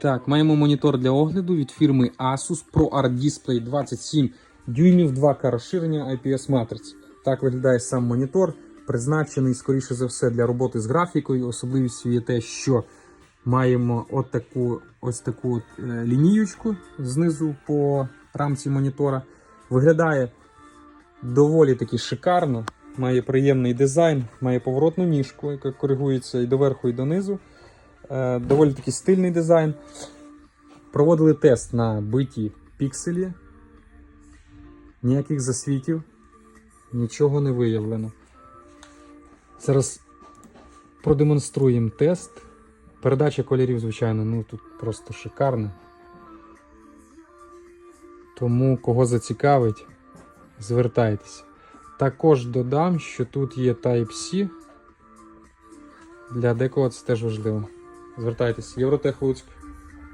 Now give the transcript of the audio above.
Так, маємо монітор для огляду від фірми Asus Pro Art Display 27 дюймів 2К розширення IPS матриць. Так виглядає сам монітор, призначений, скоріше за все, для роботи з графікою. Особливістю є те, що маємо от таку, ось таку от, е, лініючку знизу по рамці монітора. Виглядає доволі таки шикарно, має приємний дизайн, має поворотну ніжку, яка коригується і доверху, і донизу. Е, доволі таки стильний дизайн. Проводили тест на биті пікселі. Ніяких засвітів, нічого не виявлено. Зараз продемонструємо тест. Передача кольорів, звичайно, ну тут просто шикарна. Тому кого зацікавить, звертайтеся. Також додам, що тут є Type-C. Для декого це теж важливо. Звертайтеся. Євротех Луцьк.